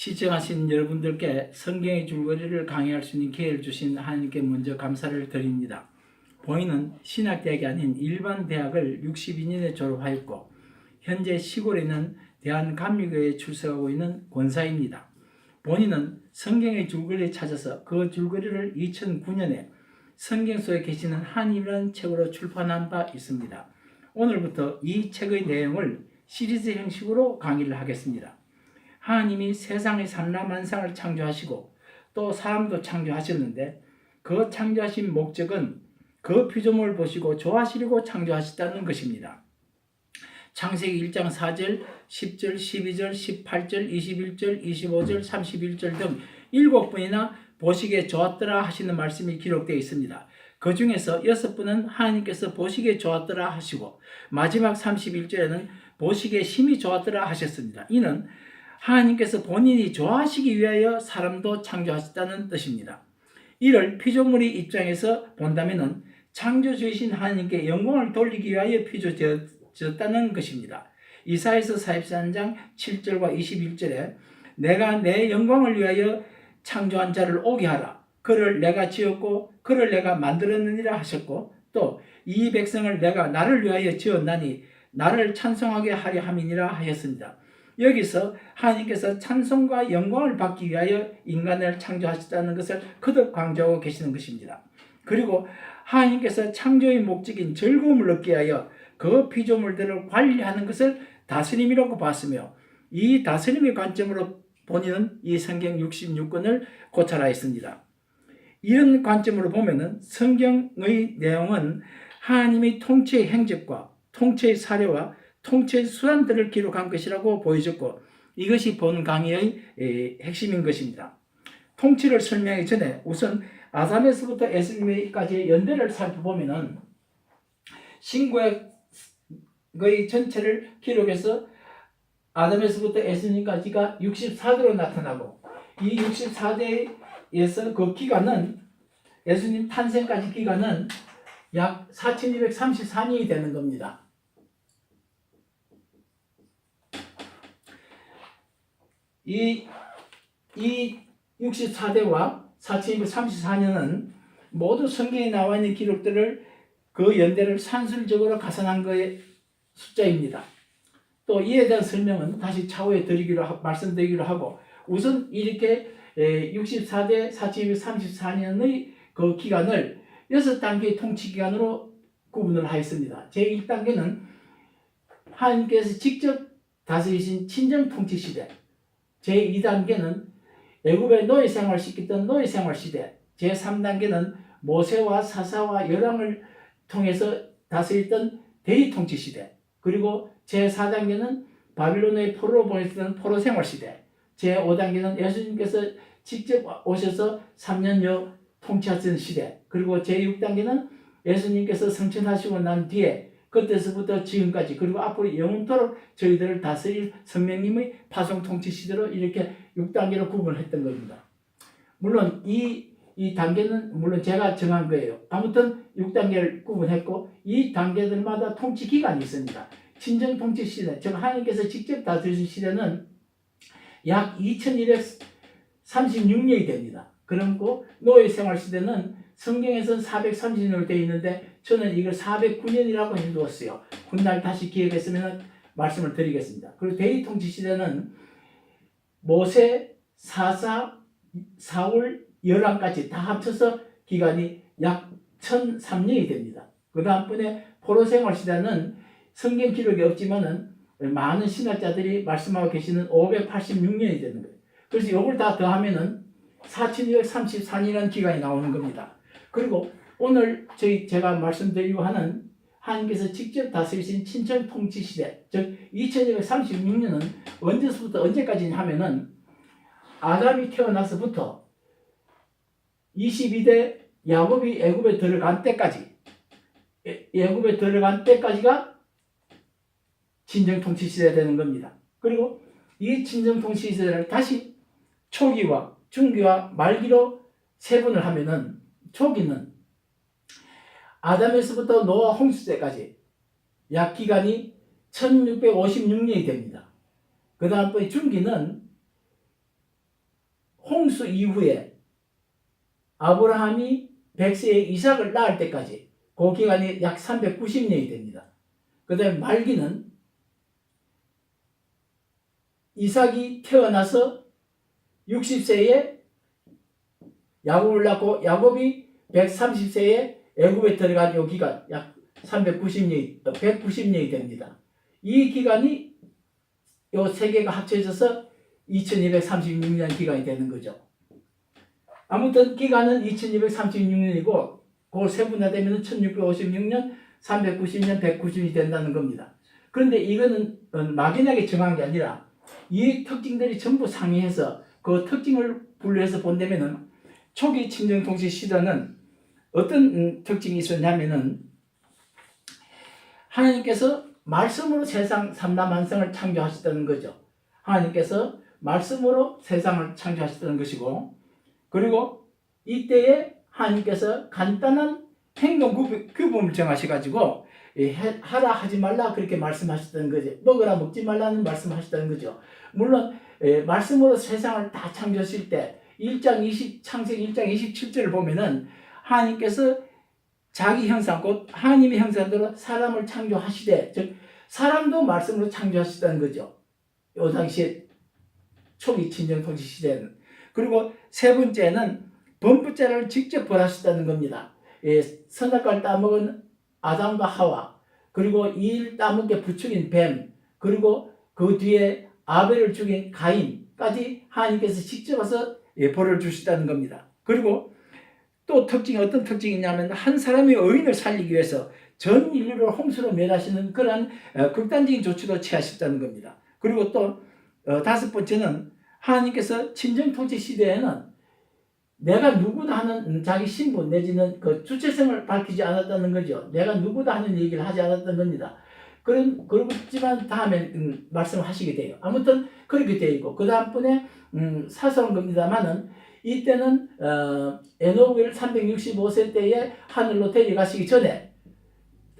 시청하신 여러분들께 성경의 줄거리를 강의할 수 있는 기회를 주신 하나님께 먼저 감사를 드립니다. 본인은 신학대학이 아닌 일반 대학을 62년에 졸업하였고 현재 시골에 있는 대한감리교회에 출석하고 있는 권사입니다. 본인은 성경의 줄거리를 찾아서 그 줄거리를 2009년에 성경 속에 계시는 하나님이라는 책으로 출판한 바 있습니다. 오늘부터 이 책의 내용을 시리즈 형식으로 강의를 하겠습니다. 하나님이 세상의 산라만상을 창조하시고 또 사람도 창조하셨는데 그 창조하신 목적은 그 피조물을 보시고 좋아하시려고 창조하셨다는 것입니다. 창세기 1장 4절, 10절, 12절, 18절, 21절, 25절, 31절 등 일곱 번이나 보시기에 좋았더라 하시는 말씀이 기록되어 있습니다. 그 중에서 여섯 분은 하나님께서 보시기에 좋았더라 하시고 마지막 31절에는 보시기에 심히 좋았더라 하셨습니다. 이는 하나님께서 본인이 좋아하시기 위하여 사람도 창조하셨다는 뜻입니다. 이를 피조물의 입장에서 본다면은 창조주이신 하나님께 영광을 돌리기 위하여 피조되었다는 것입니다. 이사에서 43장 7절과 21절에 내가 내 영광을 위하여 창조한 자를 오게 하라. 그를 내가 지었고 그를 내가 만들었느니라 하셨고 또 이 백성을 내가 나를 위하여 지었나니 나를 찬송하게 하려 함이니라 하였습니다. 여기서 하나님께서 찬송과 영광을 받기 위하여 인간을 창조하셨다는 것을 거듭 강조하고 계시는 것입니다. 그리고 하나님께서 창조의 목적인 즐거움을 얻기 위하여 그 피조물들을 관리하는 것을 다스림이라고 봤으며 이 다스림의 관점으로 본인은 이 성경 66권을 고찰하였습니다. 이런 관점으로 보면은 성경의 내용은 하나님의 통치의 행적과 통치의 사례와 통치의 수단들을 기록한 것이라고 보여졌고 이것이 본 강의의 핵심인 것입니다. 통치를 설명하기 전에 우선 아담에서부터 에스미까지의 연대를 살펴보면은 신구약의 전체를 기록해서 아담에서부터 에스미까지가 64대로 나타나고 이 64대에서 그 기간은 예수님 탄생까지 기간은 약 4234년이 되는 겁니다. 이, 이 64대와 4234년은 모두 성경에 나와 있는 기록들을 그 연대를 산술적으로 가산한 거의 숫자입니다. 또 이에 대한 설명은 다시 차후에 드리기로 하, 말씀드리기로 하고 우선 이렇게 64대 4234년의 그 기간을 여섯 단계의 통치 기간으로 구분을 하였습니다. 제 1단계는 하나님께서 직접 다스리신 친정 통치 시대. 제 2단계는 애굽의 노예 생활 시켰던 노예 생활 시대. 제 3단계는 모세와 사사와 열왕을 통해서 다스렸던 대리 통치 시대. 그리고 제 4단계는 바빌론의 포로로 보냈던 포로 생활 시대. 제 5단계는 예수님께서 직접 오셔서 3년여 통치하신 시대. 그리고 제 6단계는 예수님께서 성천하시고 난 뒤에 그때서부터 지금까지 그리고 앞으로 영원토록 저희들을 다스릴 성령님의 파송 통치 시대로 이렇게 6단계로 구분했던 겁니다. 물론 이, 이 단계는 물론 제가 정한 거예요. 아무튼 6단계를 구분했고 이 단계들마다 통치 기간이 있습니다. 친정 통치 시대, 즉 하나님께서 직접 다스리신 시대는 약 2236년이 됩니다. 그리고 노예 생활 시대는 성경에서는 430년으로 되어 있는데 저는 이걸 409년이라고 해두었어요. 훗날 다시 기획했으면 말씀을 드리겠습니다. 그리고 대리 통치 시대는 모세, 사사, 사울, 열왕까지 다 합쳐서 기간이 약 1003년이 됩니다. 그 다음번에 포로 생활 시대는 성경 기록이 없지만은 많은 신학자들이 말씀하고 계시는 586년이 되는 거예요. 그래서 이걸 다 더하면은 4234년이라는 기간이 나오는 겁니다. 그리고 오늘 저희 제가 말씀드리고 하는 하나님께서 직접 다스리신 친정 통치 시대, 즉 2236년은 언제서부터 언제까지 하면은 아담이 태어나서부터 22대 야곱이 애굽에 들어간 때까지 애굽에 들어간 때까지가 친정 통치 시대가 되는 겁니다. 그리고 이 친정 통치 시대를 다시 초기와 중기와 말기로 세분을 하면은 초기는 아담에서부터 노아 홍수 때까지 약 기간이 1656년이 됩니다. 그 다음번에 중기는 홍수 이후에 아브라함이 100세에 이삭을 낳을 때까지 그 기간이 약 390년이 됩니다. 그 다음에 말기는 이삭이 태어나서 60세에 야곱을 낳고 야곱이 130세에 애굽에 들어간 요 기간 약 390년이 190년이 됩니다. 이 기간이 요 세 개가 합쳐져서 2236년 기간이 되는 거죠. 아무튼 기간은 2236년이고 그걸 세분화되면 1656년, 390년, 190이 된다는 겁니다. 그런데 이거는 어, 막연하게 정한 게 아니라 이 특징들이 전부 상의해서 그 특징을 분류해서 본다면은 초기 침정 통치 시대는 어떤 음, 특징이 있었냐면은 하나님께서 말씀으로 세상 삼라만성을 창조하셨다는 거죠. 하나님께서 말씀으로 세상을 창조하셨다는 것이고 그리고 이때에 하나님께서 간단한 행동 규범- 규범을 정하셔가지고 예, 해- 하라 하지 말라 그렇게 말씀하셨다는 거죠. 먹으라 먹지 말라는 말씀하셨다는 거죠. 물론 예, 말씀으로 세상을 다 창조하실 때 1장 20 창세기 1장 27절을 보면은 하나님께서 자기 형상 곧 하나님의 형상대로 사람을 창조하시되 즉 사람도 말씀으로 창조하셨다는 거죠. 요 당시에 초기 친정 통치 시대는 그리고 세 번째는 범죄자를 직접 벌하셨다는 겁니다. 예, 선악과를 따먹은 아담과 하와 그리고 이일 따먹게 부추긴 뱀 그리고 그 뒤에 아벨을 죽인 가인까지 하나님께서 직접 와서 예, 벌을 주셨다는 겁니다. 그리고 또 특징이 어떤 특징이 있냐면 한 사람의 의인을 살리기 위해서 전 인류를 홍수로 멸하시는 그러한 어, 극단적인 조치도 취하셨다는 겁니다. 그리고 또 어, 다섯 번째는 하나님께서 친정 통치 시대에는 내가 누구다 하는 음, 자기 신분 내지는 그 주체성을 밝히지 않았다는 거죠. 내가 누구다 하는 얘기를 하지 않았던 겁니다. 그런 그렇지만 다음에 음, 말씀하시게 돼요. 아무튼 그렇게 되어 있고 그 다음번에 음, 사소한 겁니다만은 이때는 어, 에녹을 365세 때에 하늘로 데려가시기 전에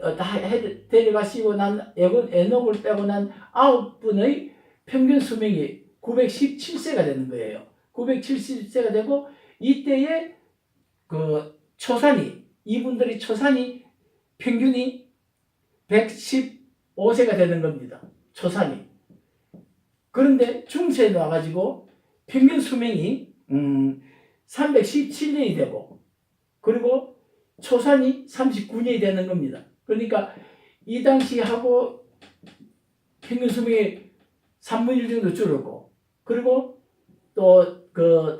어, 다 해- 데려가시고 난 에녹- 에녹을 빼고 난 아홉 분의 평균 수명이 917세가 되는 거예요. 970세가 되고 이때에 그 초산이 이분들이 초산이 평균이 115세가 되는 겁니다. 초산이. 그런데 중세에 나와가지고 평균 수명이 음, 317년이 되고 그리고 초산이 39년이 되는 겁니다. 그러니까 이 당시 하고 평균 수명이 3분의 1 정도 줄었고 그리고 또 그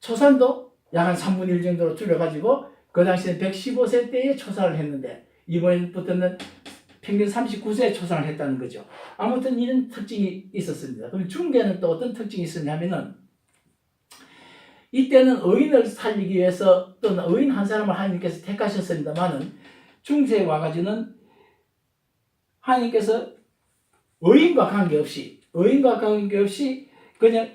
초산도 약 한 3분의 1 정도로 줄여가지고 그 당시에 115세 때에 초산을 했는데 이번부터는 평균 39세에 초산을 했다는 거죠. 아무튼 이런 특징이 있었습니다. 그럼 중계는 또 어떤 특징이 있었냐면은 이때는 의인을 살리기 위해서 또는 의인 한 사람을 하나님께서 택하셨습니다만은 중세에 와가지고는 하나님께서 의인과 관계없이 의인과 관계없이 그냥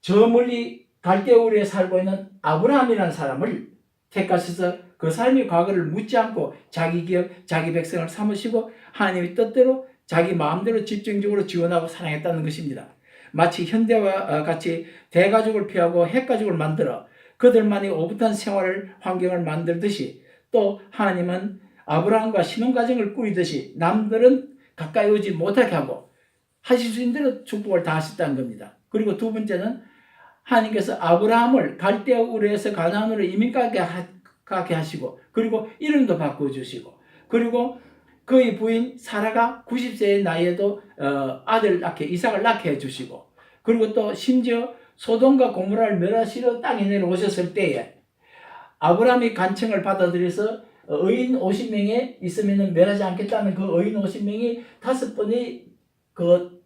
저 멀리 갈대우리에 살고 있는 아브라함이라는 사람을 택하셔서 그 삶의 과거를 묻지 않고 자기 기업, 자기 백성을 삼으시고 하나님의 뜻대로 자기 마음대로 집중적으로 지원하고 사랑했다는 것입니다. 마치 현대와 같이 대가족을 피하고 핵가족을 만들어 그들만이 오붓한 생활을 환경을 만들듯이 또 하나님은 아브라함과 신혼가정을 꾸리듯이 남들은 가까이 오지 못하게 하고 하실 수 있는 대로 축복을 다 하셨다는 겁니다. 그리고 두 번째는 하나님께서 아브라함을 갈대아 우르에서 가나안으로 이민 가게, 하, 가게 하시고 그리고 이름도 바꿔 주시고 그리고 그의 부인 사라가 90세의 나이에도 어, 아들 낳게 이삭을 낳게 해 주시고 그리고 또 심지어 소돔과 고모라를 멸하시러 땅에 내려오셨을 때에 아브라함이 간청을 받아들여서 어, 의인 50명에 있으면 멸하지 않겠다는 그 의인 50명이 다섯 번의 그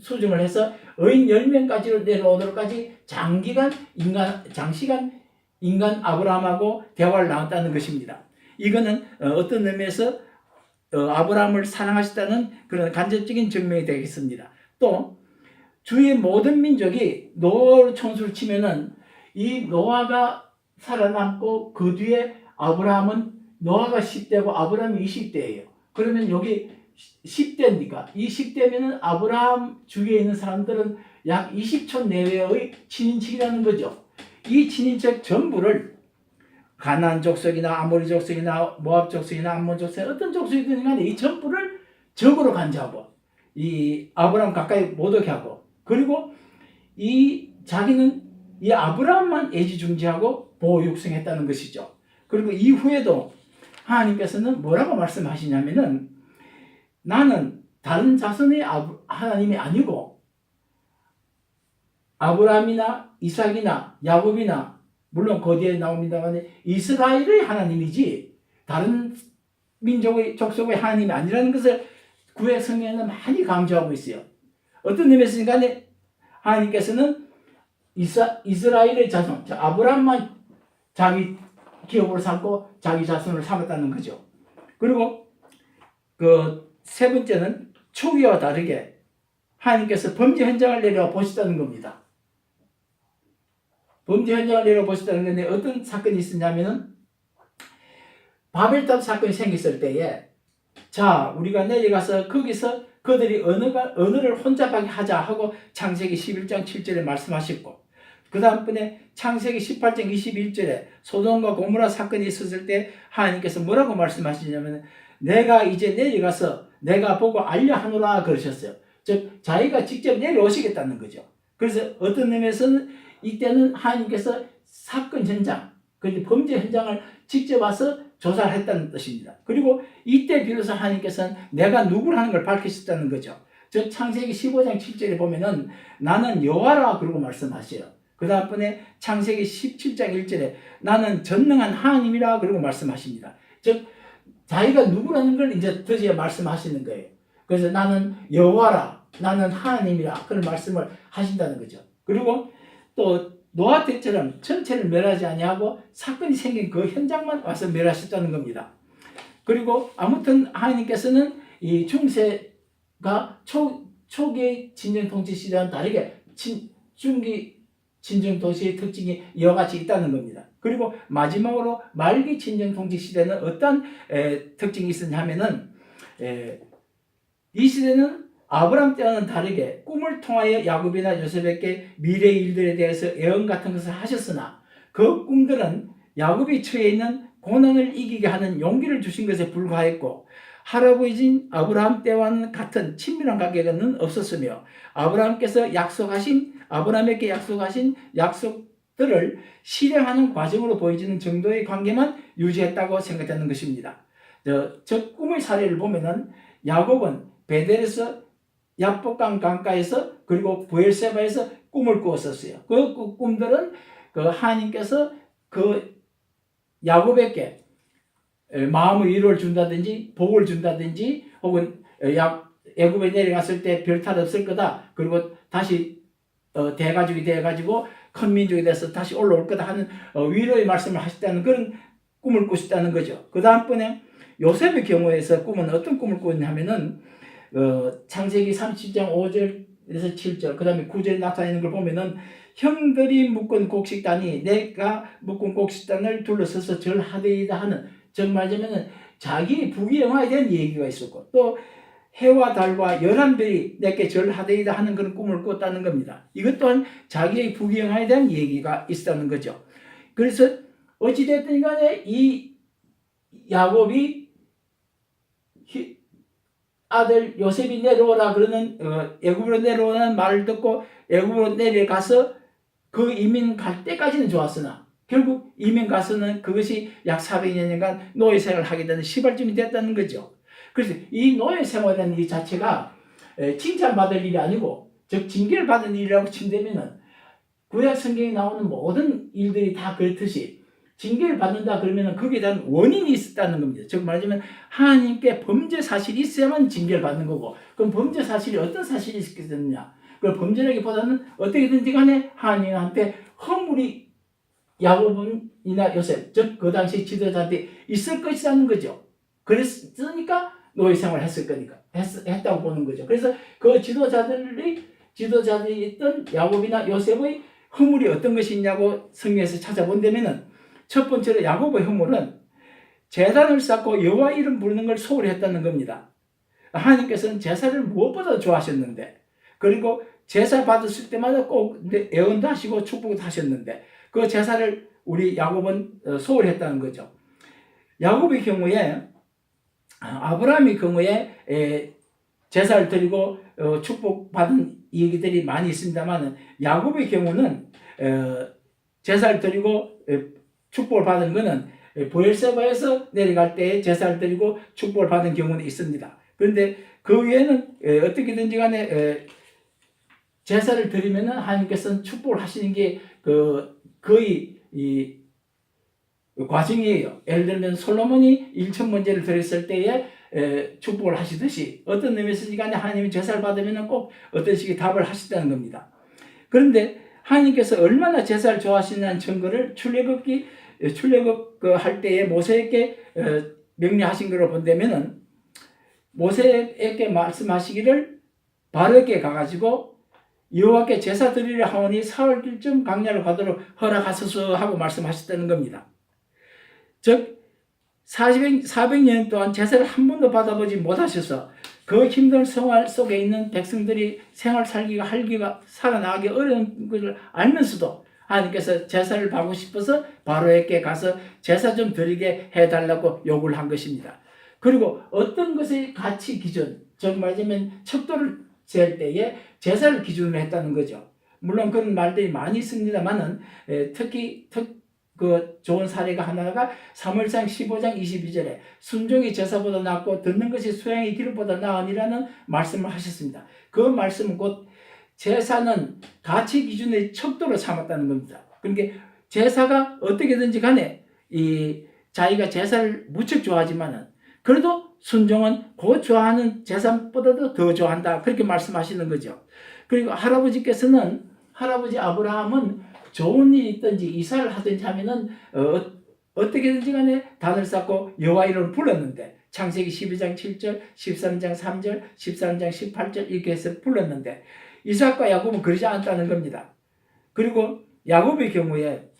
수정을 해서 의인 10명까지로 내려오도록까지 장기간 인간 장시간 인간 아브라함하고 대화를 나눴다는 것입니다. 이거는 어, 어떤 의미에서 어, 아브라함을 사랑하셨다는 그런 간접적인 증명이 되겠습니다. 또 주의 모든 민족이 노아 청수를 치면은 이 노아가 살아남고 그 뒤에 아브라함은 노아가 10대고 아브라함이 20대예요. 그러면 여기 10대입니까? 이 10대면은 아브라함 주위에 있는 사람들은 약 20촌 내외의 친인척이라는 거죠. 이 친인척 전부를 가나안 족속이나 아모리 족속이나 모압 족속이나 암몬 족속 어떤 족속이든 간에 이 전부를 적으로 간주하고 이 아브라함 가까이 못 오게 하고 그리고 이 자기는 이 아브라함만 애지중지하고 보호 육성했다는 것이죠. 그리고 이후에도 하나님께서는 뭐라고 말씀하시냐면은 나는 다른 자손의 하나님이 아니고 아브라함이나 이삭이나 야곱이나 물론 거기에 나옵니다만 이스라엘의 하나님이지 다른 민족의 족속의 하나님이 아니라는 것을 구약 성경에는 많이 강조하고 있어요. 어떤 의미에서 간에 하나님께서는 이사, 이스라엘의 자손, 자, 아브라함만 자기 기업으로 삼고 자기 자손을 삼았다는 거죠. 그리고 그 세 번째는 초기와 다르게 하나님께서 범죄 현장을 내려 보시다는 겁니다. 범죄 현장을 내려 보시다는 건데 어떤 사건이 있었냐면은 바벨탑 사건이 생겼을 때에 자 우리가 내려가서 거기서 그들이 언어가 언어를 혼잡하게 하자 하고 창세기 11장 7절에 말씀하셨고 그 다음번에 창세기 18장 21절에 소돔과 고모라 사건이 있었을 때 하나님께서 뭐라고 말씀하시냐면 내가 이제 내려가서 내가 보고 알려 하노라 그러셨어요. 즉 자기가 직접 내려오시겠다는 거죠. 그래서 어떤 의미에서는 이때는 하나님께서 사건 현장, 그 범죄 현장을 직접 와서 조사를 했다는 뜻입니다. 그리고 이때 비로소 하나님께서는 내가 누구라는 걸 밝히셨다는 거죠. 즉 창세기 15장 7절에 보면은 나는 여호와라 그러고 말씀하셔요. 그 다음번에 창세기 17장 1절에 나는 전능한 하나님이라 그러고 말씀하십니다. 즉 자기가 누구라는 걸 이제 드디어 말씀하시는 거예요. 그래서 나는 여호와라, 나는 하나님이라 그런 말씀을 하신다는 거죠. 그리고 또 노아 때처럼 전체를 멸하지 아니하고 사건이 생긴 그 현장만 와서 멸하셨다는 겁니다. 그리고 아무튼 하나님께서는 이 중세가 초 초기 진정 통치 시대와는 다르게 진, 중기 진정 도시의 특징이 이와 같이 있다는 겁니다. 그리고 마지막으로 말기 진정 통치 시대는 어떤 에, 특징이 있었냐면은 에, 이 시대는 아브람 때와는 다르게 꿈을 통하여 야곱이나 요셉에게 미래 일들에 대해서 예언 같은 것을 하셨으나 그 꿈들은 야곱이 처해 있는 고난을 이기게 하는 용기를 주신 것에 불과했고 할아버지인 아브라함 때와는 같은 친밀한 관계는 없었으며 아브라함께서 약속하신 아브라함에게 약속하신 약속 들을 실행하는 과정으로 보여지는 정도의 관계만 유지했다고 생각하는 것입니다. 저, 저 꿈의 사례를 보면은 야곱은 베델에서 야복강 강가에서 그리고 부엘세바에서 꿈을 꾸었었어요. 그, 그 꿈들은 그 하나님께서 그 야곱에게 에, 마음의 위로를 준다든지 복을 준다든지 혹은 야 애굽에 내려갔을 때 별 탈 없을 거다. 그리고 다시 어, 대가족이 돼가지고 큰 민족이 돼서 다시 올라올 거다 하는 어, 위로의 말씀을 하셨다는 그런 꿈을 꾸셨다는 거죠. 그 다음번에 요셉의 경우에서 꿈은 어떤 꿈을 꾸었냐면은 어, 창세기 30장 5절에서 7절 그 다음에 9절에 나타나는 걸 보면은 형들이 묶은 곡식단이 내가 묶은 곡식단을 둘러서서 절하되이다 하는 즉 말하자면은 자기 부귀영화에 대한 얘기가 있었고 또 해와 달과 열한 별이 내게 절하되이다 하는 그런 꿈을 꿨다는 겁니다. 이것 또한 자기의 부귀영화에 대한 얘기가 있다는 거죠. 그래서 어찌됐든 간에 이 야곱이 히- 아들 요셉이 내려오라 그러는 어, 애굽으로 내려오는 말을 듣고 애굽으로 내려가서 그 이민 갈 때까지는 좋았으나 결국 이민 가서는 그것이 약 400년간 노예 생활을 하게 되는 시발점이 됐다는 거죠. 그래서 이 노예 생활이라는 이 자체가 에, 칭찬받을 일이 아니고 즉 징계를 받는 일이라고 친다면은 구약 성경에 나오는 모든 일들이 다 그렇듯이 징계를 받는다 그러면은 거기에 대한 원인이 있었다는 겁니다. 즉 말하자면 하나님께 범죄 사실이 있어야만 징계를 받는 거고 그럼 범죄 사실이 어떤 사실이 있겠느냐? 그 범죄라기보다는 어떻게든지 간에 하나님한테 허물이 야곱이나 요셉 즉 그 당시 지도자한테 있을 것이라는 거죠. 그랬으니까 노예 생활을 했을 거니까 했, 했다고 보는 거죠. 그래서 그 지도자들이 지도자들이 있던 야곱이나 요셉의 허물이 어떤 것이 있냐고 성경에서 찾아본다면은 첫 번째로 야곱의 허물은 재단을 쌓고 여호와 이름 부르는 걸 소홀히 했다는 겁니다. 하나님께서는 제사를 무엇보다 좋아하셨는데 그리고 제사 받았을 때마다 꼭 애원도 하시고 축복도 하셨는데 그 제사를 우리 야곱은 어, 소홀히 했다는 거죠. 야곱의 경우에 아, 아브라함의 경우에 에, 제사를 드리고 어, 축복받은 얘기들이 많이 있습니다만 야곱의 경우는 어, 제사를 드리고 에, 축복을 받은 것은 보엘세바에서 내려갈 때 제사를 드리고 축복을 받은 경우는 있습니다. 그런데 그 외에는 에, 어떻게든지 간에 에, 제사를 드리면은 하나님께서는 축복을 하시는 게그 거의 이 과정이에요. 예를 들면 솔로몬이 일천 번제를 드렸을 때에 에, 축복을 하시듯이 어떤 의미에서 간에 하나님이 제사를 받으면 꼭 어떤 식의 답을 하시다는 겁니다. 그런데 하나님께서 얼마나 제사를 좋아하시냐는 증거를 출애굽기 출애굽 그할 때에 모세에게 어, 명령하신 걸로 본다면은 모세에게 말씀하시기를 바르게 가가지고 여호와께 제사 드리려 하오니 사흘쯤 강야를 가도록 허락하소서 하고 말씀하셨다는 겁니다. 즉 400, 400년 동안 제사를 한 번도 받아보지 못하셔서 그 힘든 생활 속에 있는 백성들이 생활 살기가 할기가 살아나가기 어려운 것을 알면서도 하나님께서 제사를 받고 싶어서 바로에게 가서 제사 좀 드리게 해달라고 요구를 한 것입니다. 그리고 어떤 것의 가치 기준, 즉 말하자면 척도를 잴 때에 제사를 기준으로 했다는 거죠. 물론 그런 말들이 많이 있습니다만은 특히 특, 그 좋은 사례가 하나가 3월상 15장 22절에 순종이 제사보다 낫고 듣는 것이 수양의 기름보다 나으니라는 말씀을 하셨습니다. 그 말씀은 곧 제사는 가치 기준의 척도로 삼았다는 겁니다. 그러니까 제사가 어떻게든지 간에 이 자기가 제사를 무척 좋아하지만은 그래도 순종은 그 좋아하는 제사보다도 더 좋아한다. 그렇게 말씀하시는 거죠. 그리고 할아버지께서는 할아버지 아브라함은 좋은 일이 있든지 이사를 하든지 하면은 어, 어떻게든지 간에 단을 쌓고 여호와 이름을 불렀는데 창세기 12장 7절, 13장 3절, 13장 18절 이렇게 해서 불렀는데 이삭과 야곱은 그러지 않다는 겁니다. 그리고 야곱의 경우에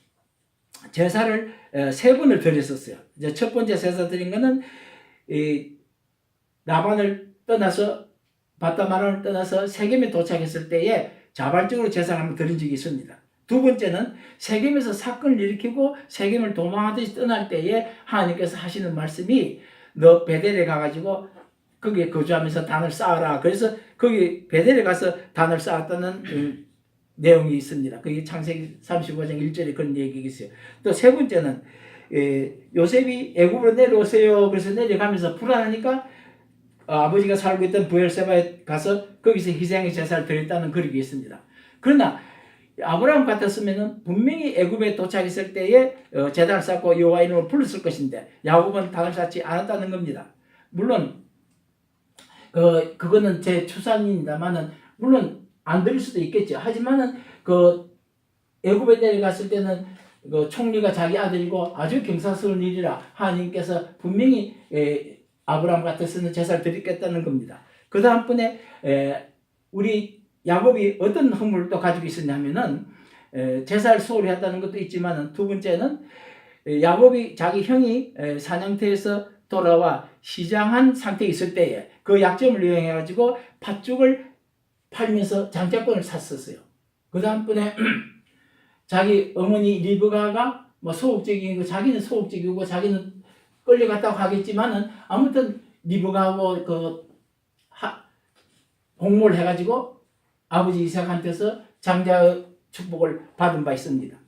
제사를 세 번을 드렸었어요. 이제 첫 번째 제사 드린 거는 이 라반을 떠나서 바다마람을 떠나서 세겜에 도착했을 때에 자발적으로 제사를 한번 드린 적이 있습니다. 두 번째는 세겜에서 사건을 일으키고 세겜을 도망하듯이 떠날 때에 하나님께서 하시는 말씀이 너 베델에 가가지고 거기에 거주하면서 단을 쌓아라. 그래서 거기 베델에 가서 단을 쌓았다는 음, 내용이 있습니다. 그게 창세기 35장 1절에 그런 얘기가 있어요. 또 세 번째는 에, 요셉이 애굽으로 내려오세요. 그래서 내려가면서 불안하니까 어, 아버지가 살고 있던 부엘세바에 가서 거기서 희생의 제사를 드렸다는 그력이 있습니다. 그러나 아브라함 같았으면 분명히 애굽에 도착했을 때에 어, 제단을 쌓고 여호와 이름을 불렀을 것인데 야곱은 단을 쌓지 않았다는 겁니다. 물론 그 그거는 제 추산입니다만은 물론 안 드릴 수도 있겠죠. 하지만은 그 애굽에 내려갔을 때는 그 총리가 자기 아들이고 아주 경사스러운 일이라 하나님께서 분명히 에, 아브라함 같았으면 제사를 드리겠다는 겁니다. 그 다음번에 우리 야곱이 어떤 또 가지고 있었냐면은 에, 제사를 소홀히 했다는 것도 있지만 두 번째는 에, 야곱이 자기 형이 에, 사냥터에서 돌아와 시장한 상태에 있을 때에 그 약점을 이용해 가지고 팥죽을 팔면서 장자권을 샀었어요. 그 다음번에 자기 어머니 리브가가 뭐 소극적이고 자기는 소극적이고 자기는 끌려갔다고 하겠지만은 아무튼 리브가하고 그 하, 공모를 해가지고 아버지 이삭한테서 장자의 축복을 받은 바 있습니다.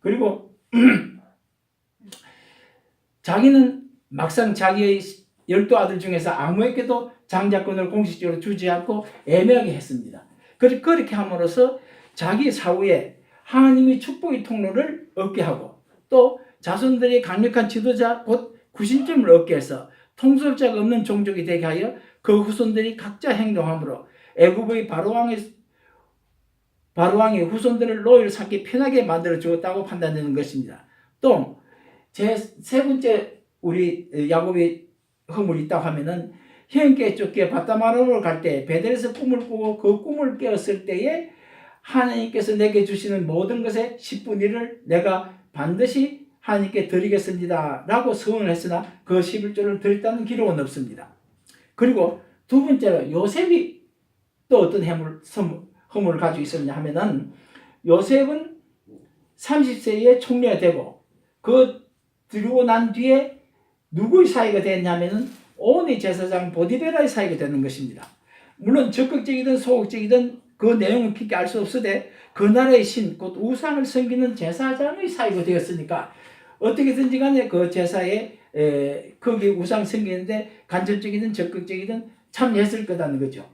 그리고 자기는 막상 자기의 열두 아들 중에서 아무에게도 장자권을 공식적으로 주지 않고 애매하게 했습니다. 그렇게 함으로써 자기 사후에 하나님이 축복의 통로를 얻게 하고 또 자손들이 강력한 지도자 곧 구신점을 얻게 해서 통솔자가 없는 종족이 되게 하여 그 후손들이 각자 행동함으로 애굽의 바로왕의 바로왕의 후손들을 노예를 삼기 편하게 만들어 주었다고 판단되는 것입니다. 또 제 세 번째 우리 야곱의 허물이 있다고 하면은 형께 쫓겨 바다마름을 갈때 베델에서 꿈을 꾸고 그 꿈을 깨었을 때에 하나님께서 내게 주시는 모든 것의 10분 1을 내가 반드시 하나님께 드리겠습니다. 라고 서원을 했으나 그 11조를 드렸다는 기록은 없습니다. 그리고 두 번째로 요셉이 또 어떤 해물, 선- 허물을 가지고 있었냐 하면은 요셉은 30세에 총리가 되고 그 들고 난 뒤에 누구의 사이가 됐냐면은 오니 제사장 보디베라의 사이가 되는 것입니다. 물론 적극적이든 소극적이든 그 내용은 깊게 알 수 없으되 그 나라의 신, 곧 우상을 섬기는 제사장의 사이가 되었으니까 어떻게든지 간에 그 제사에 에, 거기 우상 섬기는데 간접적이든 적극적이든 참여했을 거다는 거죠.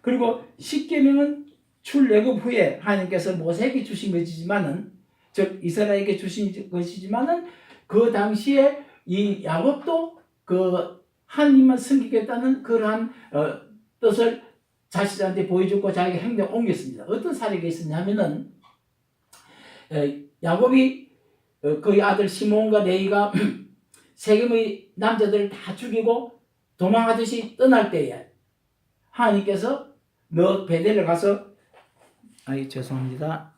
그리고 십계명은 출애굽 후에 하나님께서 모세에게 주신 것이지만은 즉 이스라엘에게 주신 것이지만은 그 당시에 이 야곱도 그 하나님만 섬기겠다는 그러한 어, 뜻을 자신한테 보여줬고 자기 행동에 옮겼습니다. 어떤 사례가 있었냐면은 에, 야곱이 어, 그의 아들 시몬과 레이가 세겜의 남자들을 다 죽이고 도망하듯이 떠날 때에 하나님께서 너 베델을 가서 아이 죄송합니다.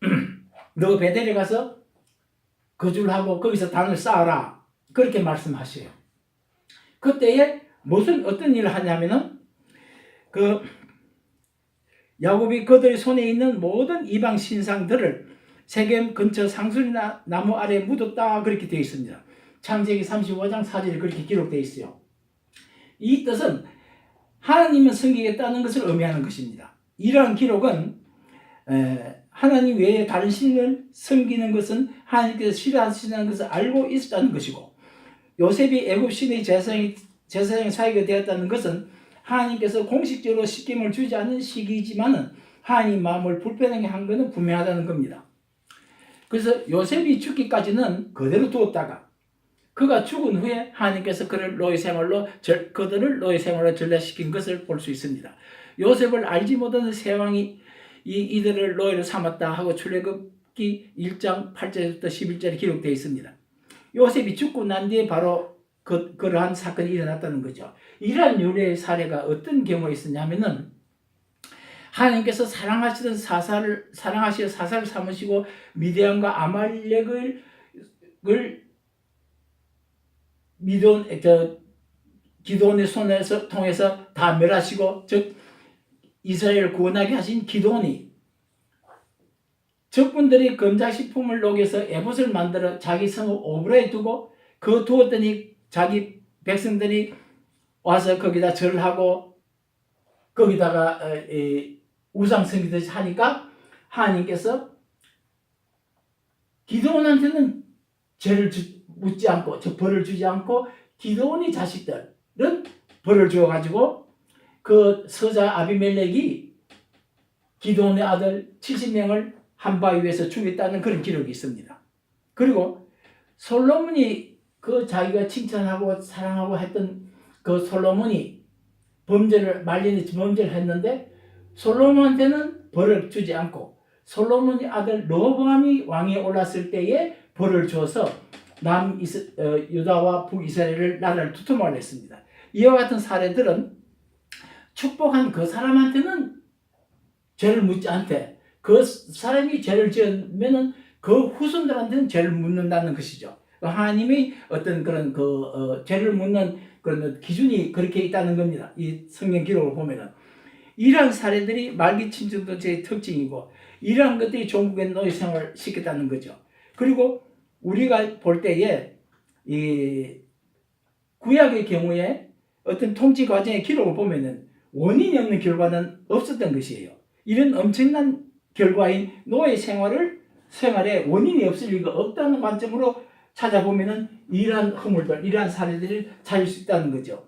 너 베델에 가서 거주를 하고 거기서 단을 쌓아라 그렇게 말씀하셔요. 그때에 무슨 어떤 일을 하냐면은 그 야곱이 그들의 손에 있는 모든 이방 신상들을 세겜 근처 상수리나 나무 아래에 묻었다 그렇게 되어 있습니다. 창세기 35장 4절에 그렇게 기록되어 있어요. 이 뜻은 하나님을 섬기겠다는 것을 의미하는 것입니다. 이러한 기록은 에, 하나님 외에 다른 신을 섬기는 것은 하나님께서 싫어하시는 것을 알고 있었다는 것이고 요셉이 애굽 신의 제사장이 제사장의 사이가 되었다는 것은 하나님께서 공식적으로 시킴을 주지 않는 시기이지만은 하나님 마음을 불편하게 한 것은 분명하다는 겁니다. 그래서 요셉이 죽기까지는 그대로 두었다가 그가 죽은 후에 하나님께서 그를 노예 생활로 절, 그들을 노예 생활로 전락시킨 것을 볼 수 있습니다. 요셉을 알지 못하는 세 왕이 이 이들을 노예로 삼았다 하고 출애굽기 1장 8절부터 11절에 기록되어 있습니다. 요셉이 죽고 난 뒤에 바로 그, 그러한 사건이 일어났다는 거죠. 이러한 유래의 사례가 어떤 경우에 있었냐면은 하나님께서 사랑하시던 사사를 사랑하시어 사사를 삼으시고 미디안과 아말렉을 을 미돈 저 기도원의 손에서 통해서 다 멸하시고 즉 이스라엘을 구원하게 하신 기도원이 적군들이 금자식품을 녹여서 에봇을 만들어 자기 성읍 오브라에 두고 그 두었더니 자기 백성들이 와서 거기다 절을 하고 거기다가 어, 이 우상 섬기듯이 하니까 하나님께서 기도원한테는 죄를 주, 묻지 않고 저 벌을 주지 않고 기도원의 자식들은 벌을 주어가지고 그 서자 아비멜렉이 기도원의 아들 70명을 한 바위 위에서 죽였다는 그런 기록이 있습니다. 그리고 솔로몬이 그 자기가 칭찬하고 사랑하고 했던 그 솔로몬이 범죄를 말리는 범죄를 했는데 솔로몬한테는 벌을 주지 않고 솔로몬의 아들 로보암이 왕에 올랐을 때에 벌을 주어서 남 이스, 어, 유다와 북이스라엘을 나라를 두툼하게 했습니다. 이와 같은 사례들은 축복한 그 사람한테는 죄를 묻지 않되 그 사람이 죄를 지으면은 그 후손들한테는 죄를 묻는다는 것이죠. 하나님의 어떤 그런 그 어, 죄를 묻는 그런 기준이 그렇게 있다는 겁니다. 이 성경 기록을 보면은 이러한 사례들이 말기 친정도제의 특징이고 이러한 것들이 종국의 노예 생활을 시켰다는 거죠. 그리고 우리가 볼 때에 이 구약의 경우에 어떤 통치 과정의 기록을 보면은 원인이 없는 결과는 없었던 것이에요. 이런 엄청난 결과인 노예 생활을 생활에 원인이 없을 리가 없다는 관점으로 찾아보면은 이러한 허물들, 이러한 사례들을 찾을 수 있다는 거죠.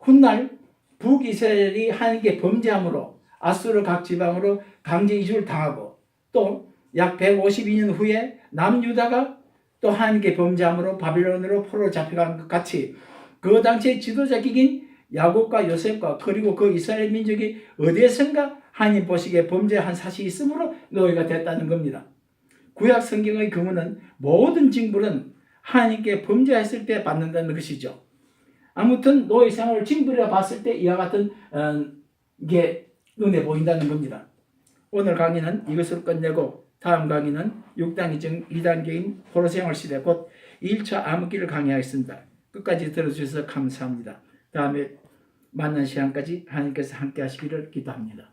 훗날 북이스라엘이 하나님께 범죄함으로 아수르 각 지방으로 강제 이주를 당하고 또 약 152년 후에 남유다가 또 하나님께 범죄함으로 바빌론으로 포로 잡혀간 것 같이 그 당시의 지도자격인 야곱과 요셉과 그리고 그 이스라엘 민족이 어디에선가 하나님 보시기에 범죄한 사실이 있으므로 노예가 됐다는 겁니다. 구약 성경의 경우는 모든 징벌은 하나님께 범죄했을 때 받는다는 것이죠. 아무튼 노예 생활을 징벌이라 봤을 때 이와 같은 어, 게 눈에 보인다는 겁니다. 오늘 강의는 이것으로 끝내고 다음 강의는 6단계적 2단계인 포로 생활 시대 곧 1차 암흑기를 강의하겠습니다. 끝까지 들어주셔서 감사합니다. 다음에 만난 시간까지 하나님께서 함께 하시기를 기도합니다.